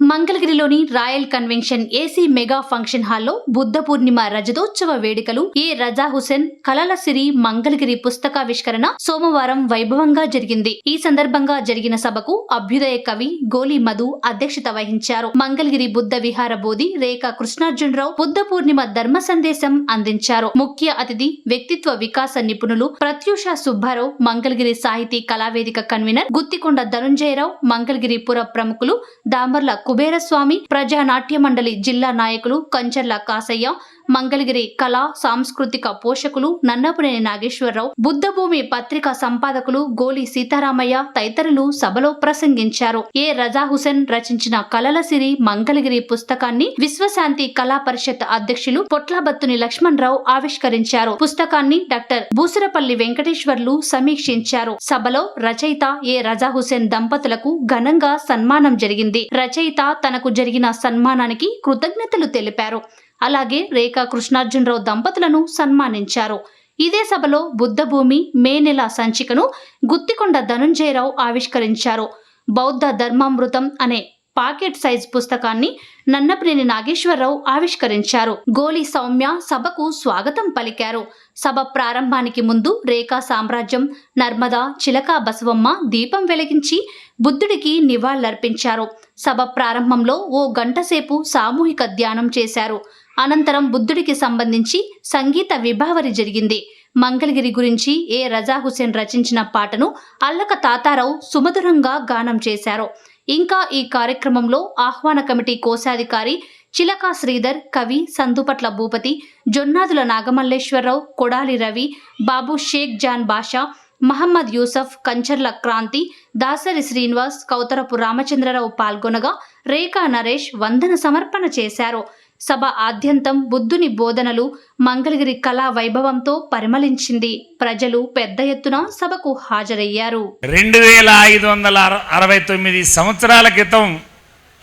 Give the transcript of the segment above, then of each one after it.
మంగళగిరిలోని royal convention AC mega function హాల్లో బుద్ధ పూర్ణిమ రజతోత్సవ వేడుకలు ఏ రజా హుసేన్ కలల సిరి మంగళగిరి పుస్తకావిష్కరణ సోమవారం వైభవంగా జరిగింది. ఈ సందర్భంగా జరిగిన సభకు అభ్యుదయ కవి గోలి మధు అధ్యక్షత వహించారు. మంగళగిరి బుద్ధ విహార బోధి రేఖ కృష్ణార్జునరావు బుద్ధ పూర్ణిమ ధర్మ సందేశం అందించారు. ముఖ్య అతిథి వ్యక్తిత్వ వికాస నిపుణులు ప్రత్యూష సుబ్బారావు మంగళగిరి సాహితీ కళావేదిక కన్వీనర్ గుత్తికొండ ధనుంజయరావు మంగళగిరి పుర ప్రముఖులు దామర్ల కుబేరస్వామి ప్రజా నాట్య మండలి జిల్లా నాయకులు కంచర్ల కాసయ్య మంగళగిరి కళా సాంస్కృతిక పోషకులు నన్నపునేని నాగేశ్వరరావు బుద్ధభూమి పత్రిక సంపాదకులు గోలి సీతారామయ్య తదితరులు సభలో ప్రసంగించారు. ఏ రజా హుసేన్ రచించిన కలల సిరి మంగళగిరి పుస్తకాన్ని విశ్వశాంతి కళా పరిషత్ అధ్యక్షులు పొట్లబత్తుని లక్ష్మణరావు ఆవిష్కరించారు. పుస్తకాన్ని డాక్టర్ బూసరపల్లి వెంకటేశ్వర్లు సమీక్షించారు. సభలో రచయిత ఏ రజా హుసేన్ దంపతులకు ఘనంగా సన్మానం జరిగింది. రచయిత తనకు జరిగిన సన్మానానికి కృతజ్ఞతలు తెలిపారు. అలాగే రేఖా కృష్ణార్జునరావు దంపతులను సన్మానించారు. ఇదే సభలో బుద్ధభూమి మే నెల సంచికను గుత్తికొండ ధనుంజయరావు ఆవిష్కరించారు. బౌద్ధ ధర్మామృతం అనే పాకెట్ సైజ్ పుస్తకాన్ని నన్నప్రేని నాగేశ్వరరావు ఆవిష్కరించారు. గోలి సౌమ్య సభకు స్వాగతం పలికారు. సభ ప్రారంభానికి ముందు రేఖా సామ్రాజ్యం నర్మదా చిలక బసవమ్మ దీపం వెలిగించి బుద్ధుడికి నివాళులర్పించారు. సభ ప్రారంభంలో ఓ గంటసేపు సామూహిక ధ్యానం చేశారు. అనంతరం బుద్ధుడికి సంబంధించి సంగీత విభావరి జరిగింది. మంగళగిరి గురించి ఏ రజా హుసేన్ రచించిన పాటను అల్లక తాతారావు సుమధురంగా గానం చేశారు. ఇంకా ఈ కార్యక్రమంలో ఆహ్వాన కమిటీ కోశాధికారి చిలకా శ్రీధర్ కవి సందుపట్ల భూపతి జొన్నాదుల నాగమల్లేశ్వరరావు కొడాలి రవి బాబు షేక్ జాన్ బాషా మహమ్మద్ యూసఫ్ కంచర్ల క్రాంతి దాసరి శ్రీనివాస్ కౌతరపు రామచంద్రరావు పాల్గొనగా రేఖా నరేష్ వందన సమర్పణ చేశారు. సభ ఆద్యంతం బుద్ధుని బోధనలు మంగళగిరి కళా వైభవంతో పరిమళించింది. ప్రజలు పెద్ద ఎత్తున సభకు హాజరయ్యారు. రెండు వేల ఐదు వందల అరవై తొమ్మిది సంవత్సరాల క్రితం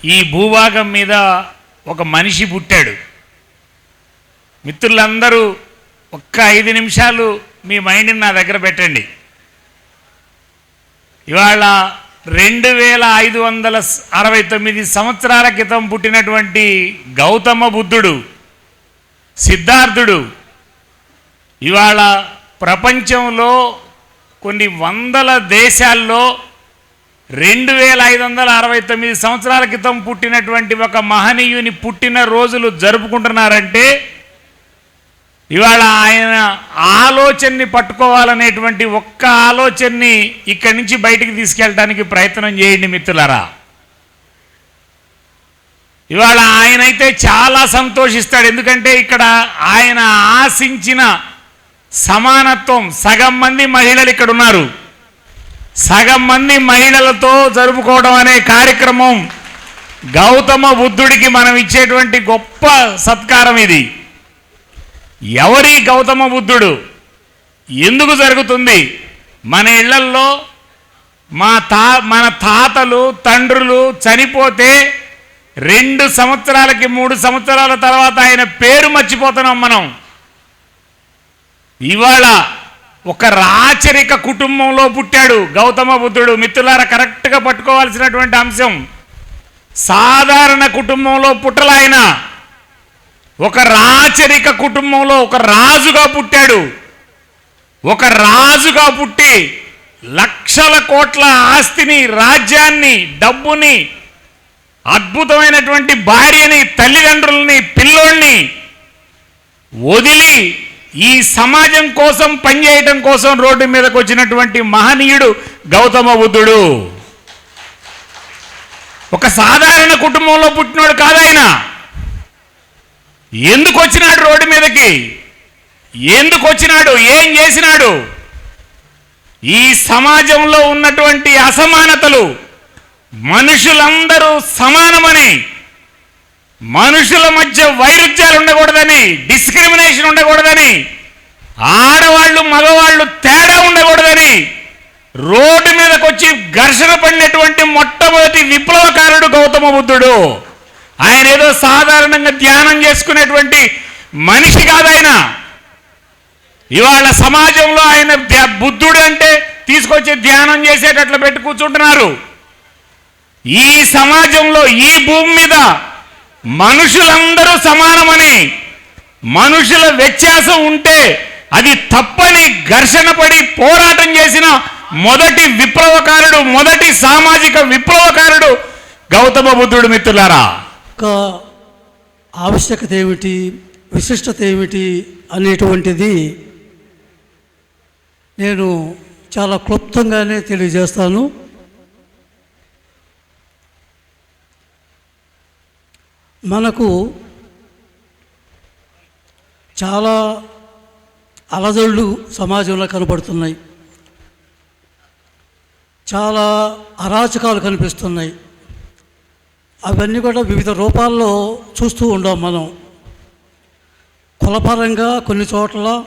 ఈ భూభాగం మీద ఒక మనిషి పుట్టాడు. మిత్రులందరూ ఒక్క ఐదు నిమిషాలు మీ మైండ్ని నా దగ్గర పెట్టండి. ఇవాళ రెండు వేల ఐదు వందల అరవై తొమ్మిది సంవత్సరాల క్రితం పుట్టినటువంటి గౌతమ బుద్ధుడు సిద్ధార్థుడు ఇవాళ ప్రపంచంలో కొన్ని వందల దేశాల్లో రెండు వేల ఐదు వందల అరవై తొమ్మిది సంవత్సరాల క్రితం పుట్టినటువంటి ఒక మహనీయుని పుట్టిన రోజులు జరుపుకుంటున్నారంటే ఇవాళ ఆయన ఆలోచనని పట్టుకోవాలనేటువంటి ఒక్క ఆలోచనని ఇక్కడి నుంచి బయటికి తీసుకెళ్ళడానికి ప్రయత్నం చేయండి మిత్రులారా. ఇవాళ ఆయనైతే చాలా సంతోషిస్తాడు. ఎందుకంటే ఇక్కడ ఆయన ఆశించిన సమానత్వం సగం మంది మహిళలు ఇక్కడ ఉన్నారు. సగం మంది మహిళలతో జరుపుకోవడం అనే కార్యక్రమం గౌతమ బుద్ధుడికి మనం ఇచ్చేటువంటి గొప్ప సత్కారం ఇది. ఎవరి గౌతమ బుద్ధుడు? ఎందుకు జరుగుతుంది? మన ఇళ్ళల్లో మా తా మన తాతలు తండ్రులు చనిపోతే రెండు సంవత్సరాలకి మూడు సంవత్సరాల తర్వాత ఆయన పేరు మర్చిపోతున్నాం మనం. ఇవాళ ఒక రాచరిక కుటుంబంలో పుట్టాడు గౌతమ బుద్ధుడు. మిత్రులారా కరెక్ట్గా పట్టుకోవాల్సినటువంటి అంశం సాధారణ కుటుంబంలో పుట్టలాయన ఒక రాచరిక కుటుంబంలో ఒక రాజుగా పుట్టాడు. ఒక రాజుగా పుట్టి లక్షల కోట్ల ఆస్తిని రాజ్యాన్ని డబ్బుని అద్భుతమైనటువంటి భార్యని తల్లిదండ్రుల్ని పిల్లోల్ని వదిలి ఈ సమాజం కోసం పనిచేయటం కోసం రోడ్డు మీదకు వచ్చినటువంటి మహనీయుడు గౌతమ బుద్ధుడు ఒక సాధారణ కుటుంబంలో పుట్టినోడు కాదాయన ఎందుకు వచ్చినాడు రోడ్డు మీదకి? ఎందుకు వచ్చినాడు ఏం చేసినాడు? ఈ సమాజంలో ఉన్నటువంటి అసమానతలు మనుషులందరూ సమానమని మనుషుల మధ్య వైరుధ్యాలు ఉండకూడదని డిస్క్రిమినేషన్ ఉండకూడదని ఆడవాళ్ళు మగవాళ్ళు తేడా ఉండకూడదని రోడ్డు మీదకొచ్చి ఘర్షణ పడినటువంటి మొట్టమొదటి విప్లవకారుడు గౌతమ బుద్ధుడు ఆయన ఏదో సాధారణంగా ధ్యానం చేసుకునేటువంటి మనిషి కాదు ఆయన. ఇవాళ సమాజంలో ఆయన బుద్ధుడు అంటే తీసుకొచ్చి ధ్యానం చేసేటట్లు పెట్టి కూర్చుంటున్నారు. ఈ సమాజంలో ఈ భూమి మీద మనుషులందరూ సమానమని మనుషుల వ్యత్యాసం ఉంటే అది తప్పని ఘర్షణ పడి పోరాటం చేసిన మొదటి విప్లవకారుడు మొదటి సామాజిక విప్లవకారుడు గౌతమ బుద్ధుడు మిత్రులారా. యొక్క ఆవశ్యకత ఏమిటి విశిష్టత ఏమిటి అనేటువంటిది నేను చాలా క్లుప్తంగానే తెలియజేస్తాను. మనకు చాలా అలజడులు సమాజంలో కనబడుతున్నాయి. చాలా అరాచకాలు కనిపిస్తున్నాయి. అవన్నీ కూడా వివిధ రూపాల్లో చూస్తూ ఉండాం మనం. కులపరంగా కొన్ని చోట్ల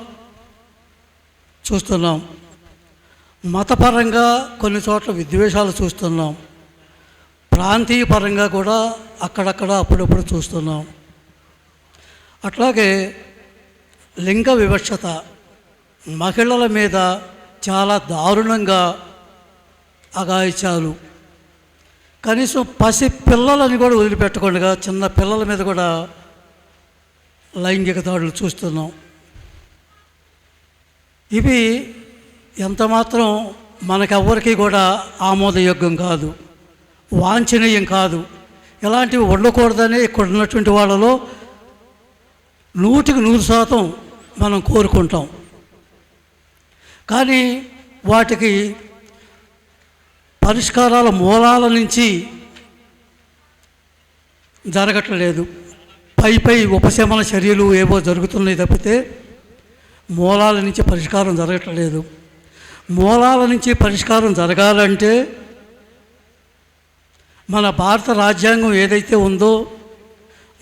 చూస్తున్నాం. మతపరంగా కొన్ని చోట్ల విద్వేషాలు చూస్తున్నాం. ప్రాంతీయ పరంగా కూడా అక్కడక్కడ అప్పుడప్పుడు చూస్తున్నాం. అట్లాగే లింగ వివక్షత మహిళల మీద చాలా దారుణంగా అగాయిచాలు కనీసం పసి పిల్లలని కూడా వదిలిపెట్టకుండా చిన్న పిల్లల మీద కూడా లైంగిక దాడులు చూస్తున్నాం. ఇవి ఎంతమాత్రం మనకెవ్వరికి కూడా ఆమోదయోగ్యం కాదు. వాంఛనీయం కాదు. ఇలాంటివి ఉండకూడదని ఇక్కడ ఉన్నటువంటి వాళ్ళలో నూటికి నూరు శాతం మనం కోరుకుంటాం. కానీ వాటికి పరిష్కారాల మూలాల నుంచి జరగట్లేదు. పై పై ఉపశమన చర్యలు ఏవో జరుగుతున్నాయి తప్పితే మూలాల నుంచి పరిష్కారం జరగట్లేదు. మూలాల నుంచి పరిష్కారం జరగాలంటే మన భారత రాజ్యాంగం ఏదైతే ఉందో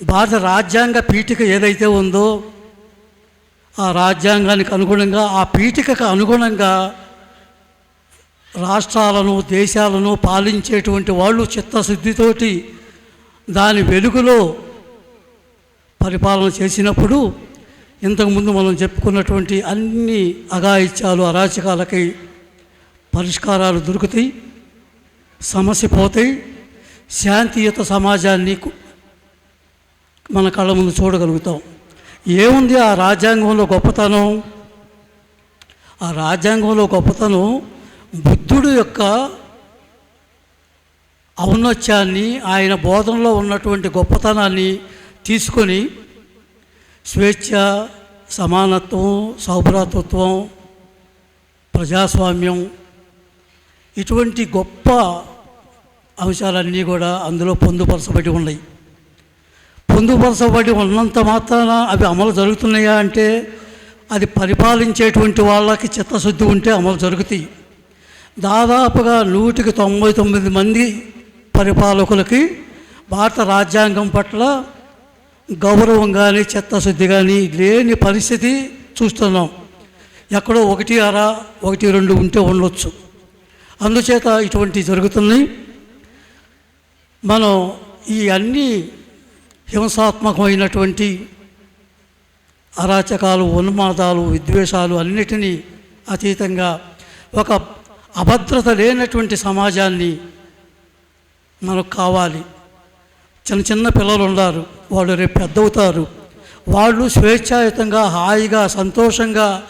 భారత రాజ్యాంగ పీఠిక ఏదైతే ఉందో ఆ రాజ్యాంగానికి అనుగుణంగా ఆ పీఠికకు అనుగుణంగా రాష్ట్రాలను దేశాలను పాలించేటువంటి వాళ్ళు చిత్తశుద్ధితోటి దాని వెలుగులో పరిపాలన చేసినప్పుడు ఇంతకుముందు మనం చెప్పుకున్నటువంటి అన్ని అఘాయిత్యాలు అరాచకాలకై పరిష్కారాలు దొరుకుతాయి సమస్య పోతాయి. శాంతియుత సమాజాన్ని మన కళ్ళ ముందు చూడగలుగుతాం. ఏముంది ఆ రాజ్యాంగంలో గొప్పతనం? ఆ రాజ్యాంగంలో గొప్పతనం బుద్ధుడు యొక్క ఔన్నత్యాన్ని ఆయన బోధనలో ఉన్నటువంటి గొప్పతనాన్ని తీసుకొని స్వేచ్ఛ సమానత్వం సౌభ్రాతృత్వం ప్రజాస్వామ్యం ఇటువంటి గొప్ప అంశాలన్నీ కూడా అందులో పొందుపరచబడి ఉన్నాయి. పొందుపరచబడి ఉన్నంత మాత్రాన అవి అమలు జరుగుతున్నాయా అంటే అది పరిపాలించేటువంటి వాళ్ళకి చిత్తశుద్ధి ఉంటే అమలు జరుగుతాయి. దాదాపుగా నూటికి తొంభై తొమ్మిది మంది పరిపాలకులకి భారత రాజ్యాంగం పట్ల గౌరవం కానీ చిత్తశుద్ధి కానీ లేని పరిస్థితి చూస్తున్నాం. ఎక్కడో ఒకటి అర ఒకటి రెండు ఉంటే ఉండొచ్చు. అందుచేత ఇటువంటి జరుగుతున్నాయి. మనం ఈ అన్ని హింసాత్మకమైనటువంటి అరాచకాలు ఉన్మాదాలు విద్వేషాలు అన్నిటినీ అతీతంగా ఒక అభద్రత లేనటువంటి సమాజాన్ని మనకు కావాలి. చిన్న చిన్న పిల్లలు ఉన్నారు వాళ్ళు రేపు పెద్దవుతారు. వాళ్ళు స్వేచ్ఛాయుతంగా హాయిగా సంతోషంగా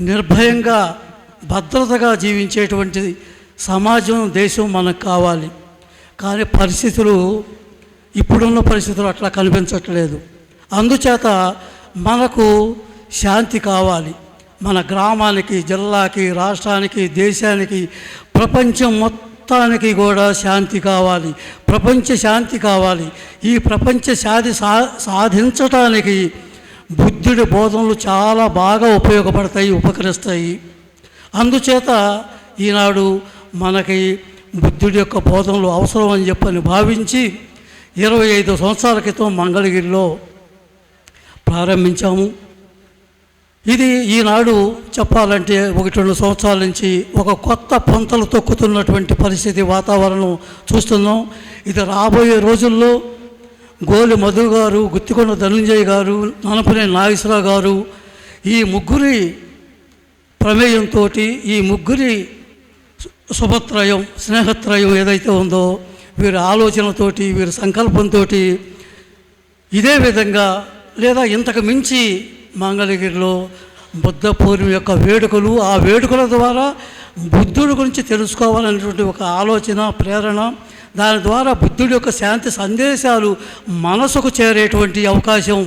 నిర్భయంగా భద్రతగా జీవించేటువంటి సమాజం దేశం మనకు కావాలి. కానీ పరిస్థితులు ఇప్పుడున్న పరిస్థితులు అట్లా కనిపించట్లేదు. అందుచేత మనకు శాంతి కావాలి. మన గ్రామానికి జిల్లాకి రాష్ట్రానికి దేశానికి ప్రపంచం మొత్తానికి కూడా శాంతి కావాలి. ప్రపంచ శాంతి కావాలి. ఈ ప్రపంచ శాంతి సా సాధించటానికి బుద్ధుడి బోధనలు చాలా బాగా ఉపయోగపడతాయి ఉపకరిస్తాయి. అందుచేత ఈనాడు మనకి బుద్ధుడి యొక్క బోధనలు అవసరం అని చెప్పని భావించి ఇరవై ఐదు సంవత్సరాల క్రితం మంగళగిరిలో ప్రారంభించాము. ఇది ఈనాడు చెప్పాలంటే ఒకటి రెండు సంవత్సరాల నుంచి ఒక కొత్త పొంతలు తొక్కుతున్నటువంటి పరిస్థితి వాతావరణం చూస్తున్నాం. ఇది రాబోయే రోజుల్లో గోలి మధు గారు గుత్తికొండ ధనుంజయ్ గారు ననపనే నాగేశ్వరరావు గారు ఈ ముగ్గురి ప్రమేయంతో ఈ ముగ్గురి శుభత్రయం స్నేహత్రయం ఏదైతే ఉందో వీరి ఆలోచనతోటి వీరి సంకల్పంతో ఇదే విధంగా లేదా ఇంతకు మించి మంగళగిరిలో బుద్ధ పూర్ణిమ యొక్క వేడుకలు ఆ వేడుకల ద్వారా బుద్ధుడి గురించి తెలుసుకోవాలనేటువంటి ఒక ఆలోచన ప్రేరణ దాని ద్వారా బుద్ధుడి యొక్క శాంతి సందేశాలు మనసుకు చేరేటువంటి అవకాశం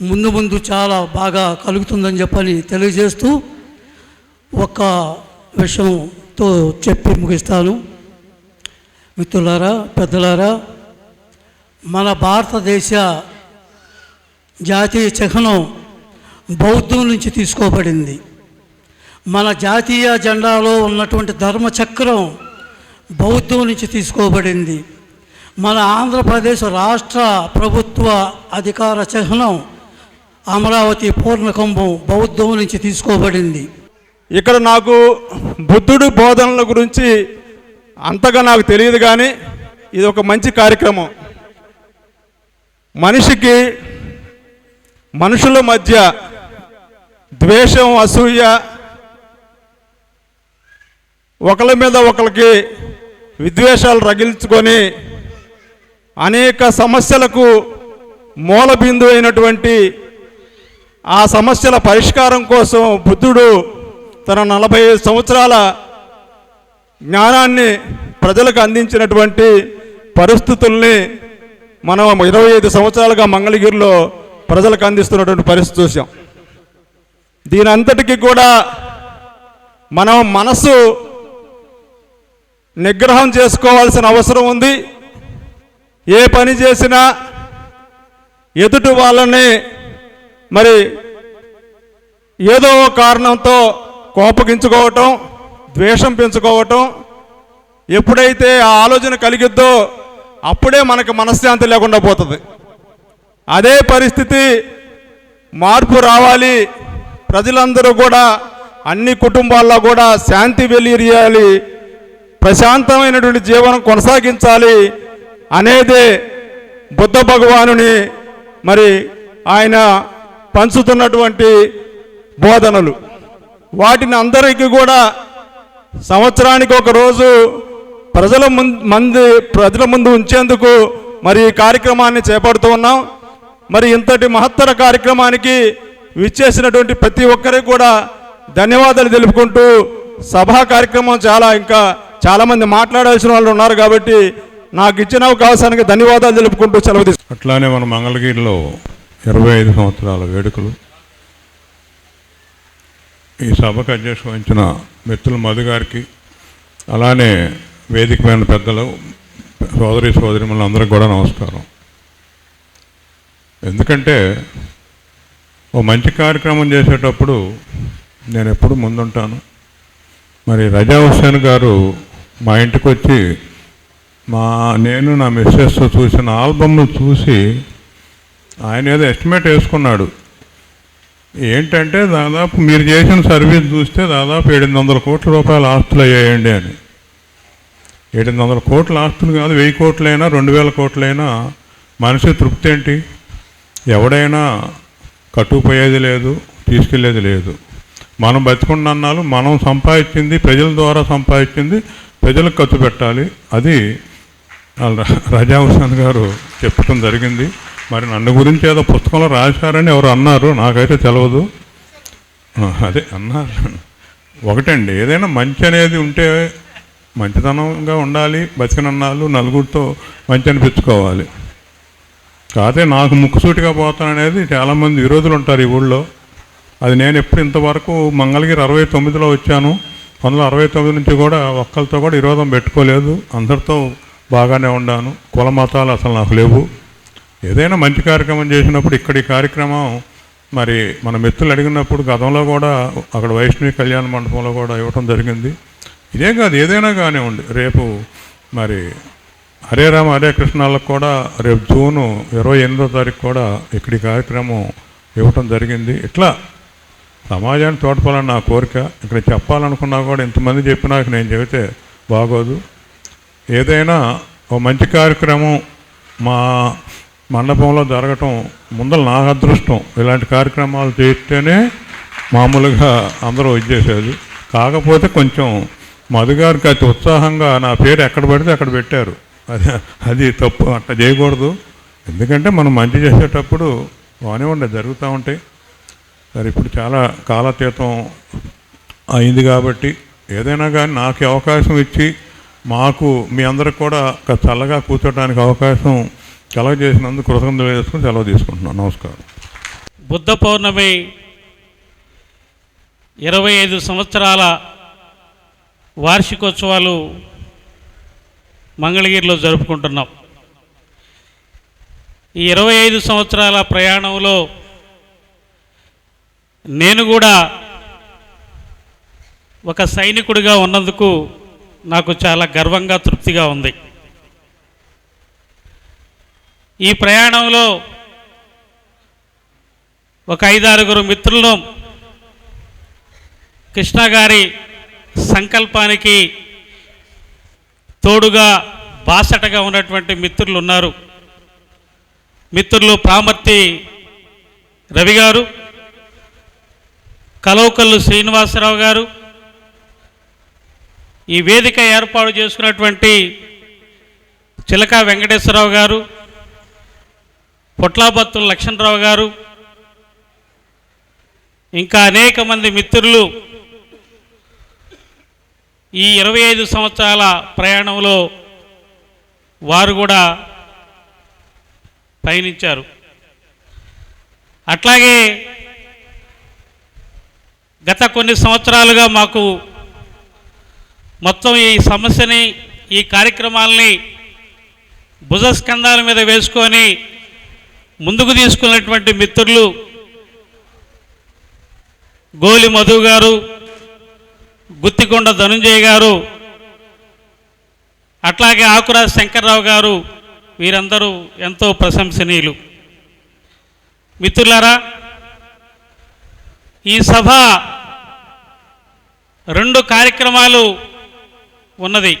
ముందు ముందు చాలా బాగా కలుగుతుందని చెప్పని తెలియజేస్తూ ఒక విషయంతో చెప్పి ముగిస్తాను. మిత్రులారా పెద్దలారా మన భారతదేశ జాతీయ చిహ్నం బౌద్ధం నుంచి తీసుకోబడింది. మన జాతీయ జెండాలో ఉన్నటువంటి ధర్మచక్రం బౌద్ధం నుంచి తీసుకోబడింది. మన ఆంధ్రప్రదేశ్ రాష్ట్ర ప్రభుత్వ అధికార చిహ్నం అమరావతి పూర్ణకుంభం బౌద్ధం నుంచి తీసుకోబడింది. ఇక్కడ నాకు బుద్ధుడు బోధనల గురించి అంతగా నాకు తెలియదు కానీ ఇది ఒక మంచి కార్యక్రమం. మనిషికి మనుషుల మధ్య ద్వేషం అసూయ ఒకరి మీద ఒకరికి విద్వేషాలు రగిల్చుకొని అనేక సమస్యలకు మూల బిందువు అయినటువంటి ఆ సమస్యల పరిష్కారం కోసం బుద్ధుడు తన నలభై ఐదు సంవత్సరాల జ్ఞానాన్ని ప్రజలకు అందించినటువంటి పరిస్థితుల్ని మనం ఇరవై ఐదు సంవత్సరాలుగా మంగళగిరిలో ప్రజలకు అందిస్తున్నటువంటి పరిస్థితి చూసాం. దీని అంతటికీ కూడా మనం మనసు నిగ్రహం చేసుకోవాల్సిన అవసరం ఉంది. ఏ పని చేసినా ఎదుటి వాళ్ళని మరి ఏదో కారణంతో కోపగించుకోవటం ద్వేషం పెంచుకోవటం ఎప్పుడైతే ఆ ఆలోచన కలిగిద్దో అప్పుడే మనకు మనశ్శాంతి లేకుండా పోతుంది. అదే పరిస్థితి మార్పు రావాలి. ప్రజలందరూ కూడా అన్ని కుటుంబాల్లో కూడా శాంతి వెలియాలి ప్రశాంతమైనటువంటి జీవనం కొనసాగించాలి అనేదే బుద్ధ భగవానుని మరి ఆయన పంచుతున్నటువంటి బోధనలు. వాటిని అందరికీ కూడా సంవత్సరానికి ఒక రోజు ప్రజల ముందు మంది ప్రజల ముందు ఉంచేందుకు మరి ఈ కార్యక్రమాన్ని చేపడుతూ ఉన్నాం. మరి ఇంతటి మహత్తర కార్యక్రమానికి విచ్చేసినటువంటి ప్రతి ఒక్కరికి కూడా ధన్యవాదాలు తెలుపుకుంటూ సభా కార్యక్రమం చాలా ఇంకా చాలామంది మాట్లాడాల్సిన వాళ్ళు ఉన్నారు కాబట్టి నాకు ఇచ్చిన అవకాశానికి ధన్యవాదాలు తెలుపుకుంటూ సెలవు తీసుకు అట్లానే మన మంగళగిరిలో ఇరవై ఐదు సంవత్సరాల వేడుకలు. ఈ సభకు అధ్యక్ష వహించిన మిత్రుల మధు గారికి అలానే వేదికమైన పెద్దలు సోదరి సోదరి అందరికి కూడా నమస్కారం. ఎందుకంటే ఓ మంచి కార్యక్రమం చేసేటప్పుడు నేను ఎప్పుడు ముందుంటాను. మరి రజా హుస్సేన్ గారు మా ఇంటికి వచ్చి మా నేను నా మిస్సెస్ చూసిన ఆల్బమ్ను చూసి ఆయన ఏదో ఎస్టిమేట్ వేసుకున్నాడు. ఏంటంటే దాదాపు మీరు చేసిన సర్వీస్ చూస్తే దాదాపు ఎనిమిది వందల కోట్ల రూపాయల ఆస్తులు అయ్యాయండి అని. ఎనిమిది వందల కోట్ల ఆస్తులు కాదు వెయ్యి కోట్లైనా రెండు వేల కోట్లైనా మనిషి తృప్తి ఏంటి? ఎవడైనా కట్టుకుపోయేది లేదు తీసుకెళ్ళేది లేదు. మనం బతికున్నన్నాళ్ళు మనం సంపాదించింది ప్రజల ద్వారా సంపాదించింది ప్రజలకు ఖర్చు పెట్టాలి. అది వాళ్ళ రజా గారు చెప్పడం జరిగింది. మరి నన్ను గురించి ఏదో పుస్తకంలో రాశారని ఎవరు అన్నారు నాకైతే తెలియదు అదే అన్నారు. ఒకటండి ఏదైనా మంచి అనేది ఉంటే మంచితనంగా ఉండాలి బతికినన్నాళ్ళు నలుగురితో మంచి అనిపించుకోవాలి. కాదే నాకు ముక్కుసూటిగా పోతాననేది చాలామంది విరోధులు ఉంటారు ఈ ఊళ్ళో. అది నేను ఎప్పుడు ఇంతవరకు మంగళగిరి అరవై తొమ్మిదిలో వచ్చాను. వందల అరవై తొమ్మిది నుంచి కూడా ఒక్కరితో కూడా విరోధం పెట్టుకోలేదు. అందరితో బాగానే ఉన్నాను కుల మతాలు అసలు నాకు లేవు. ఏదైనా మంచి కార్యక్రమం చేసినప్పుడు ఇక్కడి కార్యక్రమం మరి మన మిత్రులు అడిగినప్పుడు గతంలో కూడా అక్కడ వైష్ణవి కళ్యాణ మండపంలో కూడా ఇవ్వటం జరిగింది. ఇదే కాదు ఏదైనా కానివ్వండి. రేపు మరి హరే రామ హరే కృష్ణాలకు కూడా రేపు జూను ఇరవై ఎనిమిదో తారీఖు కూడా ఇక్కడి కార్యక్రమం ఇవ్వటం జరిగింది. ఇట్లా సమాజాన్ని తోడ్పాలని నా కోరిక. ఇక్కడ చెప్పాలనుకున్నా కూడా ఇంతమంది చెప్పినాక నేను చెబితే బాగోదు. ఏదైనా ఓ మంచి కార్యక్రమం మా మండపంలో జరగటం ముందర నా అదృష్టం. ఇలాంటి కార్యక్రమాలు చేస్తేనే మామూలుగా అందరూ వచ్చేసేది కాకపోతే కొంచెం మధుగారికి అతి ఉత్సాహంగా నా పేరు ఎక్కడ పడితే అక్కడ పెట్టారు. అది అది తప్పు అట్లా చేయకూడదు. ఎందుకంటే మనం మంచి చేసేటప్పుడు బాగానే ఉండే జరుగుతూ ఉంటాయి. సరే ఇప్పుడు చాలా కాలతీతం అయింది కాబట్టి ఏదైనా కానీ నాకు అవకాశం ఇచ్చి మాకు మీ అందరికి కూడా ఒక చల్లగా కూర్చోడానికి అవకాశం కలగజేసినందుకు కృతజ్ఞతలు వేసుకుని సెలవు తీసుకుంటున్నాను. నమస్కారం. బుద్ధ పౌర్ణమి ఇరవై ఐదు సంవత్సరాల వార్షికోత్సవాలు మంగళగిరిలో జరుపుకుంటున్నాం. ఈ ఇరవై ఐదు సంవత్సరాల ప్రయాణంలో నేను కూడా ఒక సైనికుడిగా ఉన్నందుకు నాకు చాలా గర్వంగా తృప్తిగా ఉంది. ఈ ప్రయాణంలో ఒక ఐదారుగురు మిత్రులను కృష్ణ గారి సంకల్పానికి తోడుగా బాసటగా ఉన్నటువంటి మిత్రులు ఉన్నారు. మిత్రులు ప్రామర్తి రవి గారు కలవకల్లు శ్రీనివాసరావు గారు ఈ వేదిక ఏర్పాటు చేసుకున్నటువంటి చిలక వెంకటేశ్వరరావు గారు పొట్లాబత్తుల లక్ష్మణరావు గారు ఇంకా అనేక మంది మిత్రులు ఈ ఇరవై ఐదు సంవత్సరాల ప్రయాణంలో వారు కూడా పయనించారు. అట్లాగే గత కొన్ని సంవత్సరాలుగా మాకు మొత్తం ఈ సమస్యని ఈ కార్యక్రమాలని భుజస్కంధాల మీద వేసుకొని ముందుకు తీసుకున్నటువంటి మిత్రులు గోలి మధు గారు గుత్తికొండ ధనుంజయ గారు అట్లాగే ఆకురాజ్ శంకర్రావు గారు వీరందరూ ఎంతో ప్రశంసనీయులు. మిత్రులారా ఈ సభ రెండు కార్యక్రమాలు ఉన్నది.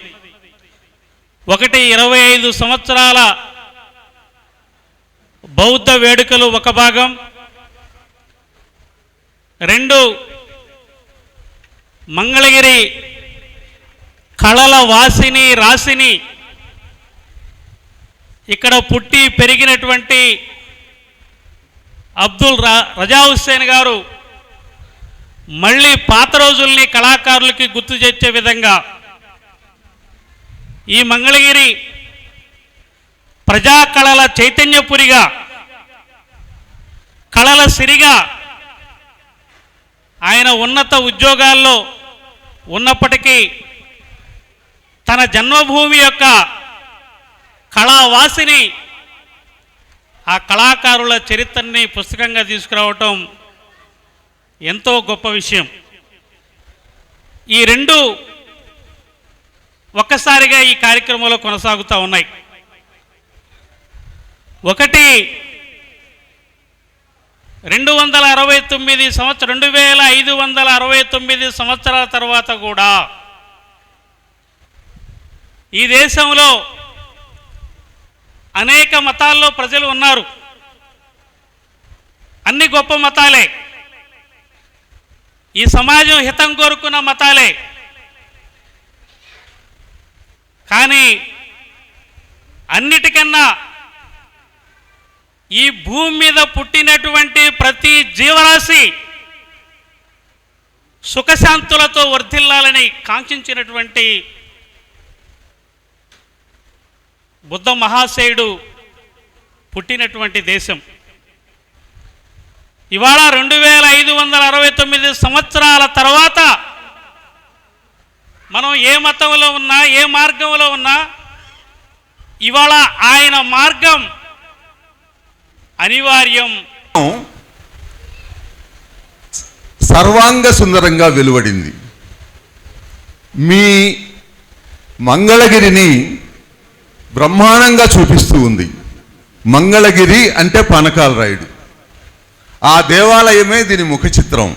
ఒకటి ఇరవై ఐదు సంవత్సరాల బౌద్ధ వేడుకలు ఒక భాగం రెండు మంగళగిరి కళల వాసిని రాసిని ఇక్కడ పుట్టి పెరిగినటువంటి అబ్దుల్ రా రజా హుస్సేన్ గారు మళ్ళీ పాత రోజుల్ని కళాకారులకి గుర్తు చేర్చే విధంగా ఈ మంగళగిరి ప్రజా కళల చైతన్యపురిగా కళల సిరిగా ఆయన ఉన్నత ఉద్యోగాల్లో ఉన్నప్పటికీ తన జన్మభూమి యొక్క కళావాసిని ఆ కళాకారుల చరిత్రని పుస్తకంగా తీసుకురావటం ఎంతో గొప్ప విషయం. ఈ రెండు ఒక్కసారిగా ఈ కార్యక్రమంలో కొనసాగుతూ ఉన్నాయి. ఒకటి రెండు వందల అరవై తొమ్మిది సంవత్సరం రెండు వేల ఐదు వందల అరవై తొమ్మిది సంవత్సరాల తర్వాత కూడా ఈ దేశంలో అనేక మతాల్లో ప్రజలు ఉన్నారు. అన్ని గొప్ప మతాలే. ఈ సమాజం హితం కోరుకున్న మతాలే. కానీ అన్నిటికన్నా ఈ భూమి మీద పుట్టినటువంటి ప్రతి జీవరాశి సుఖశాంతులతో వర్ధిల్లాలని కాంక్షించినటువంటి బుద్ధ మహాశయుడు పుట్టినటువంటి దేశం. ఇవాళ రెండు వేల ఐదు వందల అరవై తొమ్మిది సంవత్సరాల తర్వాత మనం ఏ మతంలో ఉన్నా ఏ మార్గంలో ఉన్నా ఇవాళ ఆయన మార్గం అనివార్యం. సర్వాంగ సుందరంగా వెలువడింది. మీ మంగళగిరిని బ్రహ్మాండంగా చూపిస్తూ ఉంది. మంగళగిరి అంటే పానకాల రాయుడు. ఆ దేవాలయమే దీని ముఖ చిత్రం.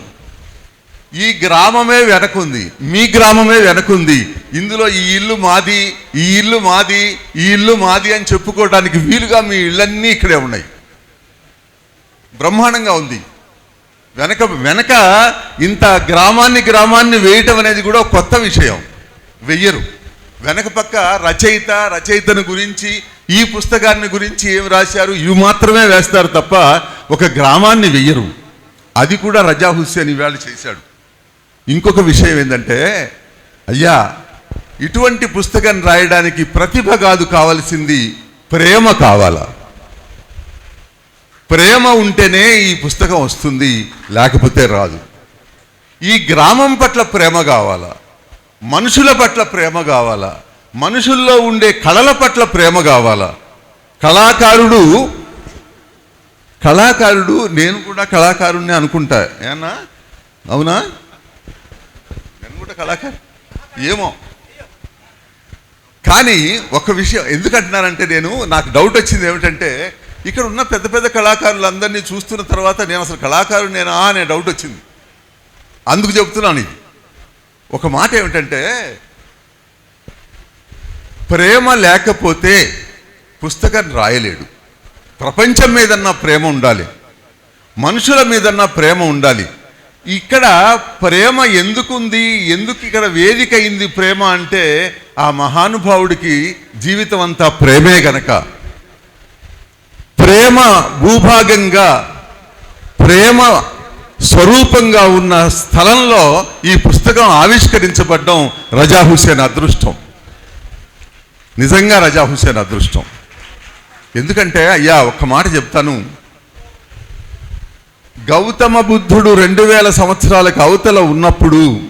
ఈ గ్రామమే వెనకుంది. మీ గ్రామమే వెనకుంది. ఇందులో ఈ ఇల్లు మాది ఈ ఇల్లు మాది ఈ ఇల్లు మాది అని చెప్పుకోవడానికి వీలుగా మీ ఇళ్ళన్నీ ఇక్కడే ఉన్నాయి. బ్రహ్మాండంగా ఉంది. వెనక వెనక ఇంత గ్రామాన్ని గ్రామాన్ని వేయటం అనేది కూడా కొత్త విషయం. వెయ్యరు. వెనక పక్క రచయిత రచయితను గురించి ఈ పుస్తకాన్ని గురించి ఏం రాశారు ఇవి మాత్రమే వేస్తారు తప్ప ఒక గ్రామాన్ని వెయ్యరు. అది కూడా రజా హుస్సేన్ ఇవాళ చేశాడు. ఇంకొక విషయం ఏంటంటే అయ్యా ఇటువంటి పుస్తకం రాయడానికి ప్రతిభ కాదు కావలసింది ప్రేమ కావాలా? ప్రేమ ఉంటేనే ఈ పుస్తకం వస్తుంది లేకపోతే రాదు. ఈ గ్రామం పట్ల ప్రేమ కావాలా? మనుషుల పట్ల ప్రేమ కావాలా? మనుషుల్లో ఉండే కళల పట్ల ప్రేమ కావాలా? కళాకారుడు కళాకారుడు నేను కూడా కళాకారుణ్ణి అనుకుంటా. ఏనా? అవునా? నేను కూడా కళాకారు ఏమో. కానీ ఒక విషయం ఎందుకంటున్నానంటే నేను నాకు డౌట్ వచ్చింది ఏమిటంటే ఇక్కడ ఉన్న పెద్ద పెద్ద కళాకారులందరినీ చూస్తున్న తర్వాత నేను అసలు కళాకారుడు నేనా అనే డౌట్ వచ్చింది. అందుకు చెబుతున్నాను ఇది. ఒక మాట ఏమిటంటే ప్రేమ లేకపోతే పుస్తకం రాయలేడు. ప్రపంచం మీదన్నా ప్రేమ ఉండాలి. మనుషుల మీదన్నా ప్రేమ ఉండాలి. ఇక్కడ ప్రేమ ఎందుకుంది? ఎందుకు ఇక్కడ వేదిక అయింది ప్రేమ అంటే ఆ మహానుభావుడికి జీవితం అంతా ప్రేమే గనక. ప్రేమ భూభాగంగా ప్రేమ స్వరూపంగా ఉన్న స్థలంలో ఈ పుస్తకం ఆవిష్కరించబడ్డం రజా హుసేన్ అదృష్టం. నిజంగా రజా హుసేన్ అదృష్టం. ఎందుకంటే అయ్యా ఒక్క మాట చెప్తాను. గౌతమ బుద్ధుడు రెండు వేల సంవత్సరాలకు అవతల ఉన్నప్పుడు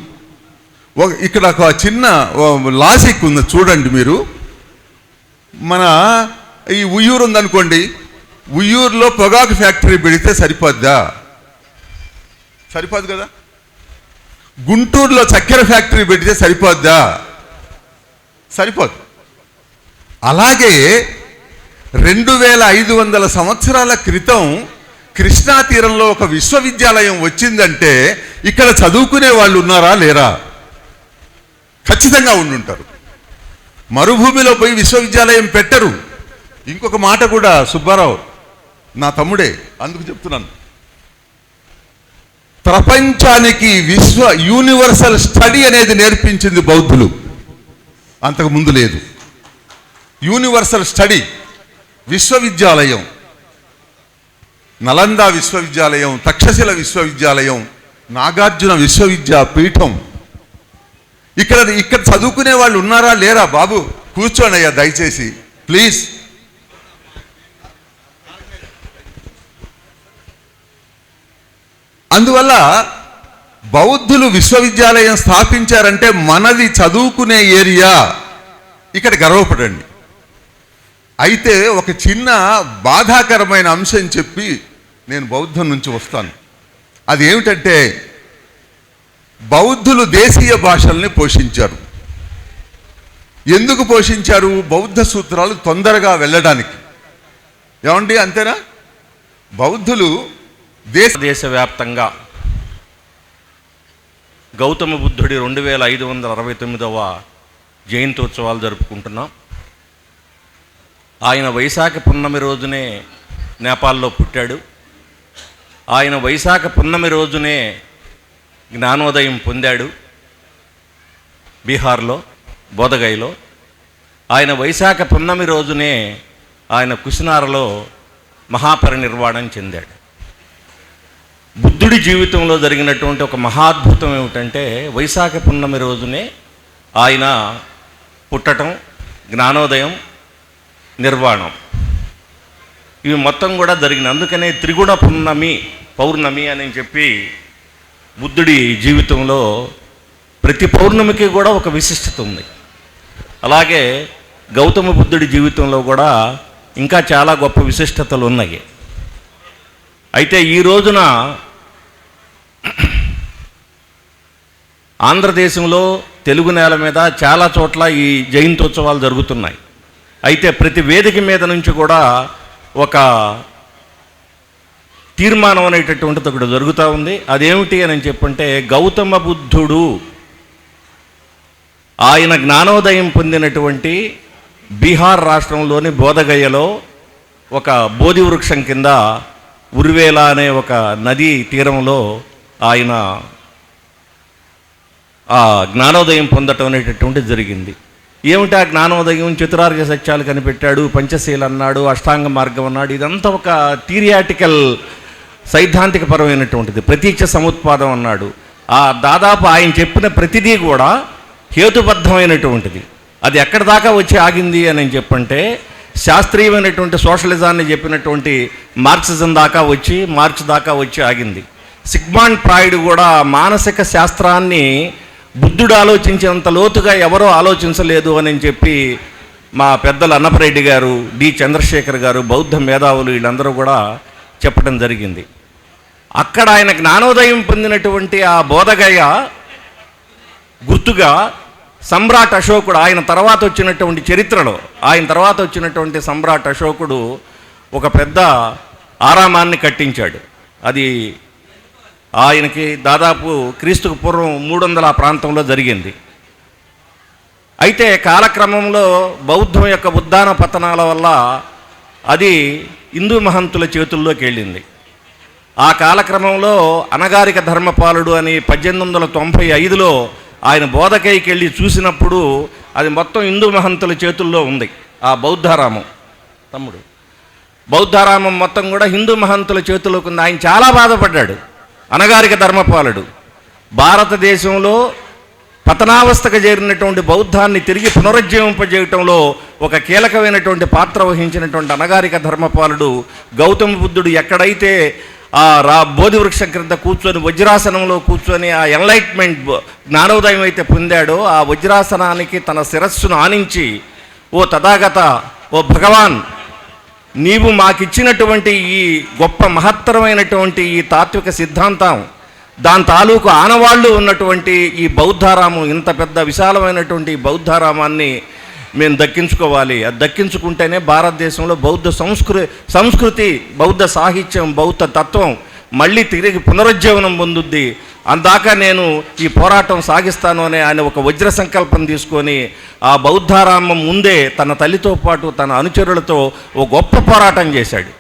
ఒక- ఇక్కడ ఒక చిన్న లాజిక్ ఉంది చూడండి మీరు. మన ఈ ఉయ్యూరు ఉందనుకోండి ఉయ్యూరులో పొగాకు ఫ్యాక్టరీ పెడితే సరిపోద్దా? సరిపోదు కదా. గుంటూరులో చక్కెర ఫ్యాక్టరీ పెడితే సరిపోద్దా? సరిపోదు. అలాగే రెండు వేల ఐదు వందల సంవత్సరాల క్రితం కృష్ణా తీరంలో ఒక విశ్వవిద్యాలయం వచ్చిందంటే ఇక్కడ చదువుకునే వాళ్ళు ఉన్నారా లేరా? ఖచ్చితంగా ఉండుంటారు. మరుభూమిలో పోయి విశ్వవిద్యాలయం పెట్టరు. ఇంకొక మాట కూడా సుబ్బారావు నా తమ్ముడే అందుకు చెప్తున్నాను. ప్రపంచానికి విశ్వ యూనివర్సల్ స్టడీ అనేది నేర్పించింది బౌద్ధులు. అంతకు ముందు లేదు. యూనివర్సల్ స్టడీ విశ్వవిద్యాలయం. నలంద విశ్వవిద్యాలయం తక్షశిల విశ్వవిద్యాలయం నాగార్జున విశ్వవిద్యాపీఠం. ఇక్కడ ఇక్కడ చదువుకునే వాళ్ళు ఉన్నారా లేరా? బాబు కూర్చోండి అయ్యా దయచేసి. ప్లీజ్. అందువల్ల బౌద్ధులు విశ్వవిద్యాలయం స్థాపించారంటే మనది చదువుకునే ఏరియా. ఇక్కడ గర్వపడండి. అయితే ఒక చిన్న బాధాకరమైన అంశం చెప్పి నేను బౌద్ధం నుంచి వస్తాను. అది ఏమిటంటే బౌద్ధులు దేశీయ భాషల్ని పోషించారు. ఎందుకు పోషించారు? బౌద్ధ సూత్రాలు తొందరగా వెళ్ళడానికి. ఏమండి? అంతేనా? బౌద్ధులు దేశ దేశవ్యాప్తంగా గౌతమ బుద్ధుడి రెండు వేల ఐదు వందల అరవై తొమ్మిదవ జయంత్యోత్సవాలు జరుపుకుంటున్నాం. ఆయన వైశాఖ పున్నమి రోజునే నేపాల్లో పుట్టాడు. ఆయన వైశాఖ పున్నమి రోజునే జ్ఞానోదయం పొందాడు బీహార్లో బోధగైలో ఆయన వైశాఖ పున్నమి రోజునే ఆయన కుషినారలో మహాపరినిర్వాణం చెందాడు. బుద్ధుడి జీవితంలో జరిగినటువంటి ఒక మహాద్భుతం ఏమిటంటే వైశాఖ పున్నమి రోజునే ఆయన పుట్టటం జ్ఞానోదయం నిర్వాణం. ఇవి మొత్తం కూడా జరిగిన అందుకనే త్రిగుణ పున్నమి పౌర్ణమి అని చెప్పి బుద్ధుడి జీవితంలో ప్రతి పౌర్ణమికి కూడా ఒక విశిష్టత ఉంది. అలాగే గౌతమ బుద్ధుడి జీవితంలో కూడా ఇంకా చాలా గొప్ప విశిష్టతలు ఉన్నాయి. అయితే ఈ రోజున ఆంధ్రదేశంలో తెలుగు నేల మీద చాలా చోట్ల ఈ జయంతోత్సవాలు జరుగుతున్నాయి. అయితే ప్రతి వేదిక మీద నుంచి కూడా ఒక తీర్మానం అనేటటువంటిది ఒకటి జరుగుతూ ఉంది. అదేమిటి అని చెప్పంటే గౌతమ బుద్ధుడు ఆయన జ్ఞానోదయం పొందినటువంటి బీహార్ రాష్ట్రంలోని బోధగయ్యలో ఒక బోధి వృక్షం కింద ఉర్వేల అనే ఒక నదీ తీరంలో ఆయన ఆ జ్ఞానోదయం పొందటం అనేటటువంటి జరిగింది. ఏమిటి ఆ జ్ఞానోదయం? చతురార్య సత్యాలు కనిపెట్టాడు పంచశీల అన్నాడు అష్టాంగ మార్గం అన్నాడు. ఇదంతా ఒక థిరియాటికల్ సైద్ధాంతిక పరమైనటువంటిది ప్రతీక్ష సముత్పాదం అన్నాడు. ఆ దాదాపు ఆయన చెప్పిన ప్రతిదీ కూడా హేతుబద్ధమైనటువంటిది. అది ఎక్కడి దాకా వచ్చి ఆగింది అని చెప్పంటే శాస్త్రీయమైనటువంటి సోషలిజాన్ని చెప్పినటువంటి మార్క్సిజం దాకా వచ్చి మార్చ్ దాకా వచ్చి ఆగింది. సిగ్మాండ్ ప్రాయుడు కూడా మానసిక శాస్త్రాన్ని బుద్ధుడు ఆలోచించినంత లోతుగా ఎవరో ఆలోచించలేదు అని చెప్పి మా పెద్దలు అన్నపరెడ్డి గారు డి చంద్రశేఖర్ గారు బౌద్ధ మేధావులు వీళ్ళందరూ కూడా చెప్పడం జరిగింది. అక్కడ ఆయన జ్ఞానోదయం పొందినటువంటి ఆ బోధగయ గుర్తుగా సమ్రాట్ అశోకుడు ఆయన తర్వాత వచ్చినటువంటి చరిత్రలో ఆయన తర్వాత వచ్చినటువంటి సమ్రాట్ అశోకుడు ఒక పెద్ద ఆరామాన్ని కట్టించాడు. అది ఆయనకి దాదాపు క్రీస్తుకు పూర్వం మూడు వందల ఆ ప్రాంతంలో జరిగింది. అయితే కాలక్రమంలో బౌద్ధం యొక్క ఉద్దాన పతనాల వల్ల అది హిందూ మహంతుల చేతుల్లోకి వెళ్ళింది. ఆ కాలక్రమంలో అనగారిక ధర్మపాలుడు అని పద్దెనిమిది వందల తొంభై ఐదులో ఆయన బోధకైకి వెళ్ళి చూసినప్పుడు అది మొత్తం హిందూ మహంతుల చేతుల్లో ఉంది ఆ బౌద్ధారామం. తమ్ముడు బౌద్ధారామం మొత్తం కూడా హిందూ మహంతుల చేతుల్లోకి ఉంది. ఆయన చాలా బాధపడ్డాడు. అనగారిక ధర్మపాలుడు భారతదేశంలో పతనావస్థకు చేరినటువంటి బౌద్ధాన్ని తిరిగి పునరుజ్జీవింపజేయటంలో ఒక కీలకమైనటువంటి పాత్ర వహించినటువంటి అనగారిక ధర్మపాలుడు గౌతమ బుద్ధుడు ఎక్కడైతే ఆ రా బోధి వృక్షం క్రింద కూర్చొని వజ్రాసనంలో కూర్చొని ఆ ఎన్లైట్మెంట్ జ్ఞానోదయం అయితే పొందాడో ఆ వజ్రాసనానికి తన శిరస్సును ఆనించి ఓ తథాగత ఓ భగవాన్ నీవు మాకిచ్చినటువంటి ఈ గొప్ప మహత్తరమైనటువంటి ఈ తాత్విక సిద్ధాంతం దాని తాలూకు ఆనవాళ్ళు ఉన్నటువంటి ఈ బౌద్ధారామం ఇంత పెద్ద విశాలమైనటువంటి బౌద్ధారామాన్ని మేము దక్కించుకోవాలి. అది దక్కించుకుంటేనే భారతదేశంలో బౌద్ధ సంస్కృ సంస్కృతి బౌద్ధ సాహిత్యం బౌద్ధ తత్వం మళ్ళీ తిరిగి పునరుజ్జీవనం పొందుద్ది. అందాక నేను ఈ పోరాటం సాగిస్తాను అనే ఆయన ఒక వజ్ర సంకల్పం తీసుకొని ఆ బౌద్ధారామం ముందే తన తల్లితో పాటు తన అనుచరులతో ఓ గొప్ప పోరాటం చేశాడు.